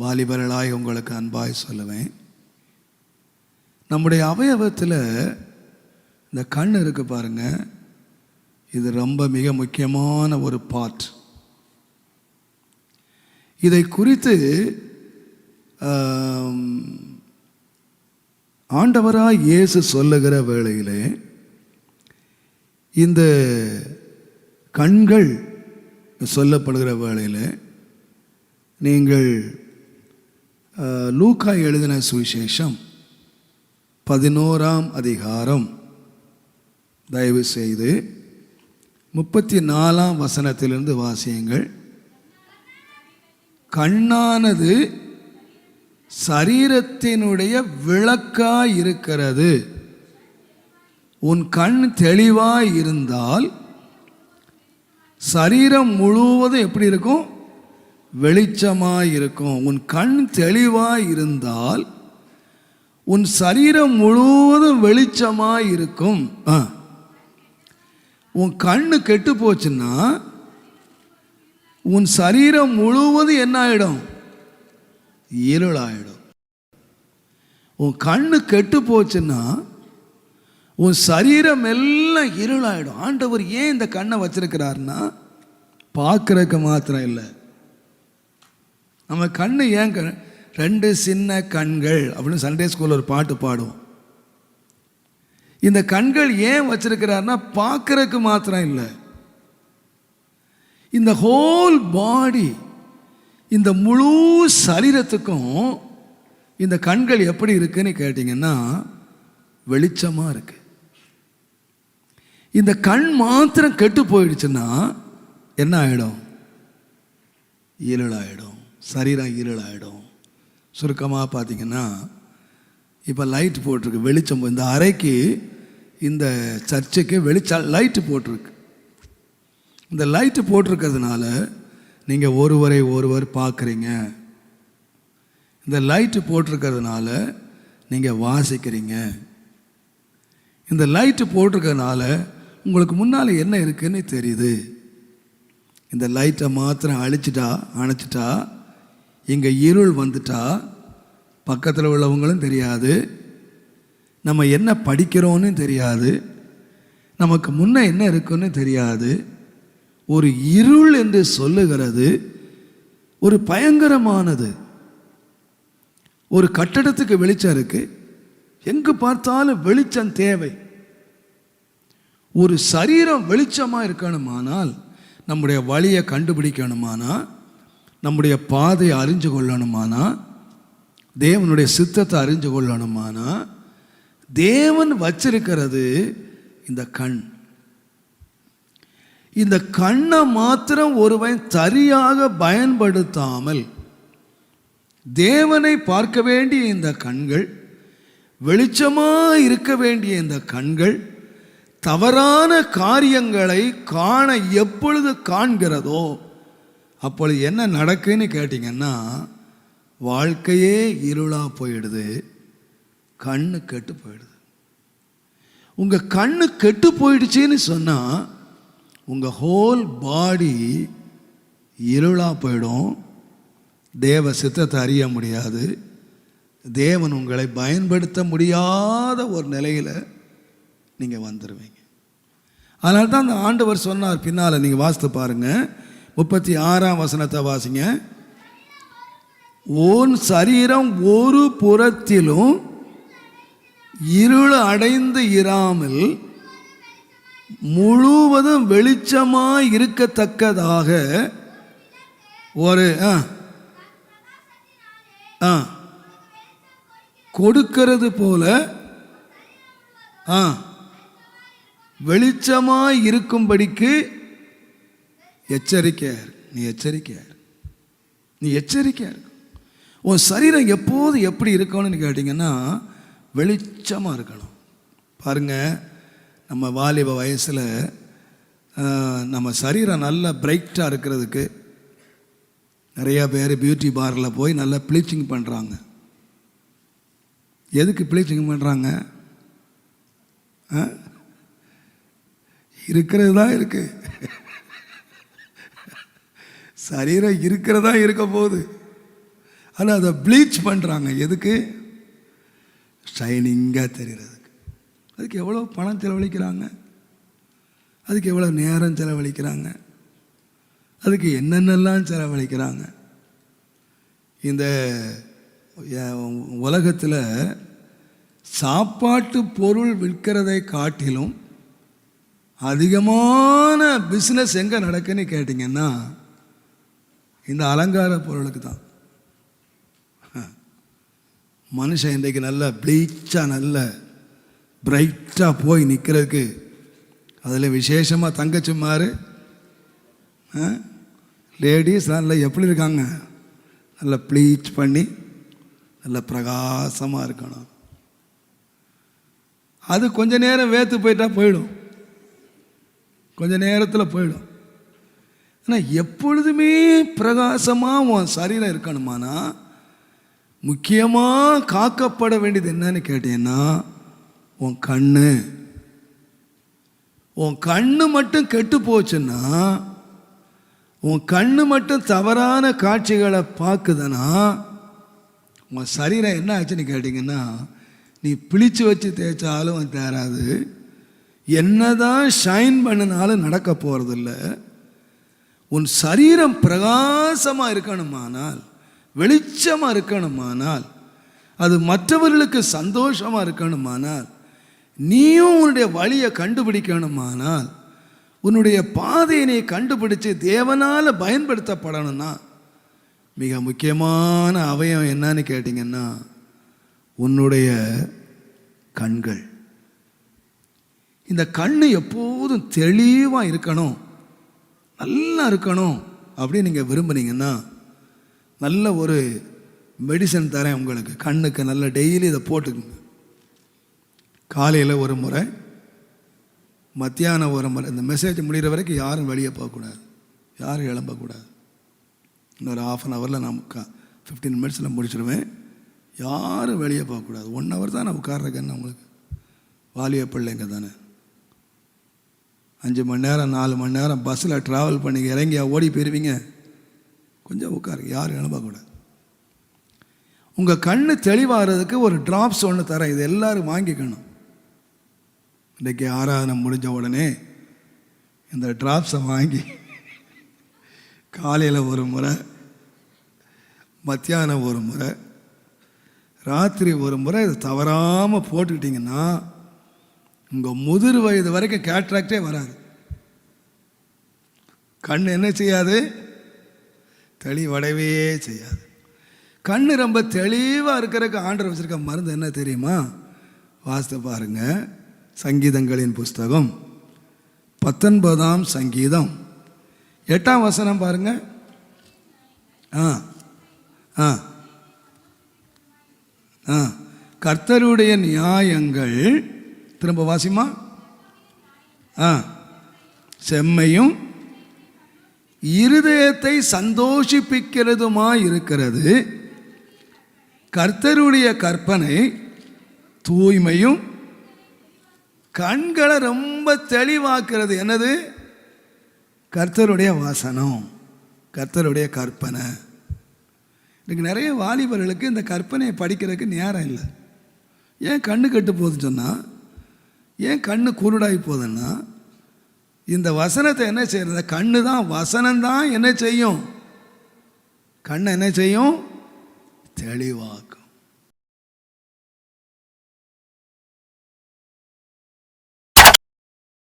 வாலிபர்களாய் உங்களுக்கு அன்பாய் சொல்லுவேன். நம்முடைய அவயவத்தில் இந்த கண் இருக்கு பாருங்க. இது ரொம்ப மிக முக்கியமான ஒரு பார்ட் இதை குறித்து ஆண்டவராக இயேசு சொல்லுகிற வேளையிலே இந்த கண்கள் சொல்லப்படுகிற வேளையில் நீங்கள் லூக்கா எழுதின சுவிசேஷம் பதினோராம் அதிகாரம். தயவு செய்து முப்பத்தி நாலாம் வசனத்திலிருந்து வாசியுங்கள். கண்ணானது சரீரத்தினுடைய விளக்காய் இருக்கிறது உன் கண் தெளிவாய் இருந்தால் சரீரம் முழுவதும் எப்படி இருக்கும்? வெளிச்சமாக இருக்கும் உன் கண் தெளிவாக இருந்தால் உன் சரீரம் முழுவதும் வெளிச்சமாக இருக்கும் ஆ. உன் கண்ணு கெட்டு போச்சுன்னா உன் சரீரம் முழுவதும் என்ன ஆகிடும் இருளாயிடும். உன் கண்ணு கெட்டு போச்சுன்னா உன் சரீரம் எல்லாம் இருளாயிடும். ஆண்டவர் ஏன் இந்த கண்ணை வச்சிருக்கிறாருன்னா பார்க்கறதுக்கு மாத்திரம் இல்லை. நம்ம கண்ணு ஏன் கண் ரெண்டு சின்ன கண்கள் அப்படின்னு சண்டே ஸ்கூலில் ஒரு பாட்டு பாடுவோம். இந்த கண்கள் ஏன் வச்சிருக்கிறாருன்னா பார்க்கறதுக்கு மாத்திரம் இல்லை. இந்த ஹோல் பாடி இந்த முழு சரீரத்துக்கும் இந்த கண்கள் எப்படி இருக்குன்னு கேட்டிங்கன்னா வெளிச்சமாக இருக்கு. இந்த கண் மாத்திரம் கெட்டு போயிடுச்சுன்னா என்ன ஆகிடும் இருளாயிடும். சரீரம் இருளாயிடும். சுருக்கமாக பார்த்தீங்கன்னா இப்போ லைட் போட்டிருக்கு வெளிச்சம் இந்த அறைக்கு இந்த சர்ச்சுக்கு வெளிச்சம் லைட்டு போட்டிருக்கு. இந்த லைட்டு போட்டிருக்கிறதுனால நீங்கள் ஒருவரை ஒருவர் பார்க்குறீங்க. இந்த லைட்டு போட்டிருக்கிறதுனால நீங்கள் வாசிக்கிறீங்க. இந்த லைட்டு போட்டிருக்கிறதுனால உங்களுக்கு முன்னால் என்ன இருக்குதுன்னு தெரியுது. இந்த லைட்டை மாத்திரம் அழிச்சிட்டா அணைச்சிட்டா இங்கே இருள் வந்துட்டா பக்கத்தில் உள்ளவங்களும் தெரியாது. நம்ம என்ன படிக்கிறோன்னு தெரியாது. நமக்கு முன்ன என்ன இருக்குன்னு தெரியாது. ஒரு இருள் என்று சொல்லுகிறது ஒரு பயங்கரமானது. ஒரு கட்டடத்துக்கு வெளிச்சம் இருக்குது எங்கு பார்த்தாலும் வெளிச்சம் தேவை. ஒரு சரீரம் வெளிச்சமாக இருக்கணுமானால் நம்முடைய வழியை கண்டுபிடிக்கணுமானால் நம்முடைய பாதையை அறிஞ்சு கொள்ளணுமானா? தேவனுடைய சித்தத்தை அறிஞ்சு கொள்ளணுமானா? தேவன் வச்சிருக்கிறது இந்த கண். இந்த கண்ணை மாத்திரம் ஒருவன் சரியாக பயன்படுத்தாமல் தேவனை பார்க்க வேண்டிய இந்த கண்கள் வெளிச்சமாக இருக்க வேண்டிய இந்த கண்கள் தவறான காரியங்களை காண எப்பொழுது காண்கிறதோ அப்பொழுது என்ன நடக்குன்னு கேட்டிங்கன்னா வாழ்க்கையே இருளாக போயிடுது கண்ணு கெட்டு போயிடுது. உங்கள் கண்ணு கெட்டு போயிடுச்சுன்னு சொன்னால் உங்கள் ஹோல் பாடி இருளாக போயிடும். தேவ சித்தத்தை அறிய முடியாது. தேவன் உங்களை பயன்படுத்த முடியாத ஒரு நிலையில் நீங்கள் வந்துடுவீங்க அதனால தான் அந்த ஆண்டவர் சொன்னார் பின்னால் நீங்கள் வாசித்து பாருங்கள் முப்பத்தி ஆறாம் வசனத்தை வாசிங்க. ஓன் சரீரம் ஒரு புறத்திலும் இருள் அடைந்து இராமல் முழுவதும் வெளிச்சமாக இருக்கத்தக்கதாக ஒரு ஆ ஆ கொடுக்கிறது போல ஆ வெளிச்சமாக இருக்கும்படிக்கு எச்சரிக்கையாக நீ எச்சரிக்கையாக நீ எச்சரிக்கையாக இரு. உன் சரீரம் எப்போது எப்படி இருக்கணும்னு கேட்டிங்கன்னா வெளிச்சமாக இருக்கணும். பாருங்க நம்ம வாலிப வயசில் நம்ம சரீரம் நல்லா பிரைட்டாக இருக்கிறதுக்கு நிறையா பேர் பியூட்டி பார்லரில் போய் நல்லா ப்ளீச்சிங் பண்ணுறாங்க எதுக்கு ப்ளீச்சிங் பண்ணுறாங்க இருக்கிறது தான் இருக்குது சரீரம் இருக்கிறதா இருக்க போகுது. ஆனால் அதை ப்ளீச் பண்ணுறாங்க எதுக்கு? ஷைனிங்காக தெரிகிறதுக்கு அதுக்கு எவ்வளோ பணம் செலவழிக்கிறாங்க? அதுக்கு எவ்வளோ நேரம் செலவழிக்கிறாங்க? அதுக்கு என்னென்னலாம் செலவழிக்கிறாங்க? இந்த உலகத்தில் சாப்பாட்டு பொருள் விற்கிறதை காட்டிலும் அதிகமான பிஸ்னஸ் எங்கே நடக்குன்னு கேட்டிங்கன்னா இந்த அலங்கார பொருளுக்கு தான். மனுஷன் இன்றைக்கு நல்ல ப்ளீச்சாக நல்ல பிரைட்டாக போய் நிற்கிறதுக்கு அதில் விசேஷமாக தங்கச்சிமாரு லேடிஸ் நல்ல எப்படி இருக்காங்க? நல்ல ப்ளீச் பண்ணி நல்ல பிரகாசமாக இருக்கணும். அது கொஞ்ச நேரம் வேத்து போயிட்டா போயிடும். கொஞ்ச நேரத்தில் போயிடும். ஆனால் எப்பொழுதுமே பிரகாசமாக உன் சரீரம் இருக்கணுமானா முக்கியமாக காக்கப்பட வேண்டியது என்னன்னு கேட்டீங்கன்னா உன் கண்ணு. உன் கண்ணு மட்டும் கெட்டு போச்சுன்னா உன் கண்ணு மட்டும் தவறான காட்சிகளை பார்க்குதுன்னா உன் சரீரம் என்ன ஆச்சுன்னு கேட்டிங்கன்னா நீ பிழிச்சு வச்சு தேய்ச்சாலும் அது தேராது. என்னதான் ஷைன் பண்ணினாலும் நடக்க போகிறதில்ல உன் சரீரம் பிரகாசமாக இருக்கணுமானால் வெளிச்சமாக இருக்கணுமானால் அது மற்றவர்களுக்கு சந்தோஷமாக இருக்கணுமானால் நீயும் உன்னுடைய வழியை கண்டுபிடிக்கணுமானால் உன்னுடைய பாதையை நீ கண்டுபிடிச்சு தேவனால் பயன்படுத்தப்படணும்னா மிக முக்கியமான அவயம் என்னன்னு கேட்டிங்கன்னா உன்னுடைய கண்கள். இந்த கண் எப்போதும் தெளிவாக இருக்கணும். நல்லா இருக்கணும் அப்படின்னு நீங்கள் விரும்புனீங்கன்னா நல்ல ஒரு மெடிசன் தரேன் உங்களுக்கு. கண்ணுக்கு நல்ல டெய்லி இதை போட்டுக்குங்க. காலையில் ஒரு முறை மத்தியானம் ஒரு முறை. இந்த மெசேஜ் முடிகிற வரைக்கும் யாரும் வெளியே போகக்கூடாது. யாரும் எழும்பக்கூடாது. இன்னொரு ஆஃப் அன் ஹவரில் நான் கா ஃபிஃப்டீன் மினிட்ஸில் முடிச்சிடுவேன் யாரும் வெளியே போகக்கூடாது. ஒன் ஹவர் தான் நான் உட்கார்றேன் உங்களுக்கு. வாலிய பிள்ளைங்க தானே. அஞ்சு மணி நேரம் நாலு மணி நேரம் பஸ்ஸில் ட்ராவல் பண்ணி இறங்கி ஓடி போயிருவீங்க. கொஞ்சம் உட்காருங்க யாரும் எழும்பக்கூடாது. உங்கள் கண்ணு தெளிவாகிறதுக்கு ஒரு ட்ராப்ஸ் ஒன்று தரேன். இது எல்லோரும் வாங்கிக்கணும். இன்றைக்கி ஆராதனை முடிஞ்ச உடனே இந்த ட்ராப்ஸை வாங்கி காலையில் ஒரு முறை மத்தியானம் ஒரு முறை ராத்திரி ஒரு முறை இது தவறாமல் போட்டுக்கிட்டிங்கன்னா உங்கள் முதிர் வயது வரைக்கும் கேட்ராக்டே வராது. கண் என்ன செய்யாது? தெளிவடையவே செய்யாது. கண் ரொம்ப தெளிவாக இருக்கிறதுக்கு ஆண்டர் வச்சுருக்க மருந்து என்ன தெரியுமா? வாசித்து பாருங்க. சங்கீதங்களின் புஸ்தகம். பத்தொன்பதாம் சங்கீதம். எட்டாம் வசனம் பாருங்க. ஆ ஆ ஆ. கர்த்தருடைய நியாயங்கள் திரும்ப வாசிமா? ஆ. செம்மையும் இருதயத்தை சந்தோஷிப்பிக்கிறதுமா இருக்கிறது கர்த்தருடைய கற்பனை தூய்மையும் கண்களை ரொம்ப தெளிவாக்குறது. என்னது? கர்த்தருடைய வாசனம் கர்த்தருடைய கற்பனை. இன்றைக்கு நிறைய வாலிபர்களுக்கு இந்த கற்பனையை படிக்கிறதுக்கு நேரம் இல்லை. ஏன் கண்ணு கெட்டு போகுதுன்னு சொன்னால் ஏன் கண்ணு குருடாகி போகுதுன்னா இந்த வசனத்தை என்ன செய்கிறது கண்ணு தான் வசனம் தான் என்ன செய்யும்? கண்ணை என்ன செய்யும்? தெளிவாக்கும்.